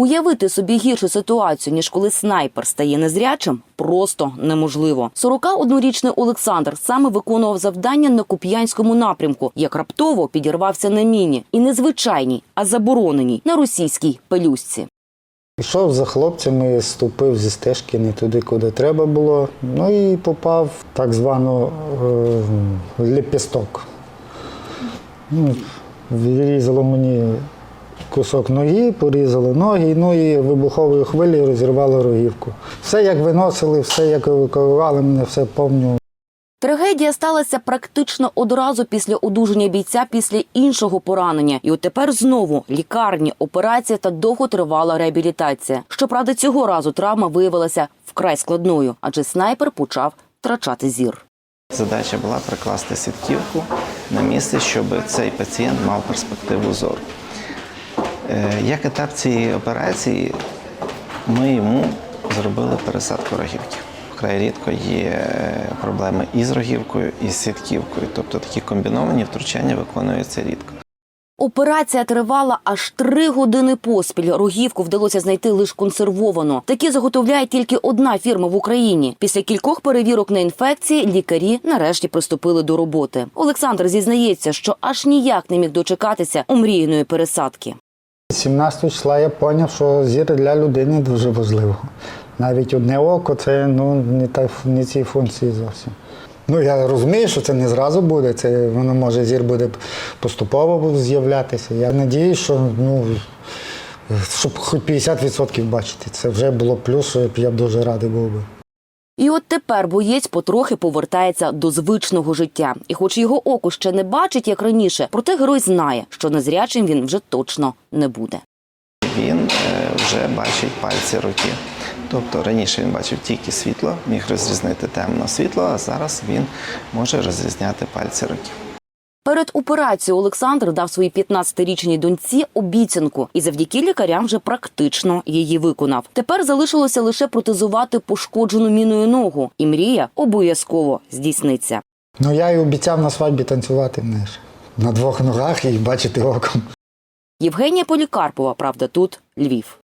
Уявити собі гіршу ситуацію, ніж коли снайпер стає незрячим, просто неможливо. 41-річний Олександр саме виконував завдання на Куп'янському напрямку, як раптово підірвався на міні. І не звичайній, а забороненій на російській пелюстці. Пішов за хлопцями, ступив зі стежки не туди, куди треба було. Ну і попав в так звану е, лепісток. Ну, мені кусок ноги, порізало ноги, ну і вибуховою хвилею розірвало рогівку. Все як виносили, все як евакуювали мене, все повню. Трагедія сталася практично одразу після одужання бійця після іншого поранення. І от тепер знову лікарні, операція та довготривала реабілітація. Щоправда, цього разу травма виявилася вкрай складною, адже снайпер почав втрачати зір. Задача була прикласти сітківку на місце, щоб цей пацієнт мав перспективу зору. Е, Як етап цієї операції, ми йому зробили пересадку рогівки. Вкрай рідко є е, проблеми і з рогівкою, і з сітківкою. Тобто такі комбіновані втручання виконуються рідко. Операція тривала аж три години поспіль. Рогівку вдалося знайти лише консервовано. Такі заготовляє тільки одна фірма в Україні. Після кількох перевірок на інфекції лікарі нарешті приступили до роботи. Олександр зізнається, що аж ніяк не міг дочекатися омріяної пересадки. 17 числа я зрозумів, що зір для людини дуже важливо. Навіть одне око це ну, не, та, не ці функції зовсім. Ну, я розумію, що це не зразу буде, це воно може зір буде поступово з'являтися. Я сподіваюся, що ну, щоб хоч 50% бачити, це вже було плюс, я б дуже радий був би. І от тепер боєць потрохи повертається до звичного життя. І хоч його око ще не бачить, як раніше, проте герой знає, що незрячим він вже точно не буде. Він е, вже бачить пальці руки. Тобто раніше він бачив тільки світло, міг розрізнити темно світло, а зараз він може розрізняти пальці руки. Перед операцією Олександр дав своїй 15-річній доньці обіцянку, і завдяки лікарям вже практично її виконав. Тепер залишилося лише протезувати пошкоджену міною ногу, і мрія обов'язково здійсниться. Ну я і обіцяв на свадьбі танцювати знаєш, на двох ногах і бачити оком. Євгенія Полікарпова, правда, тут Львів.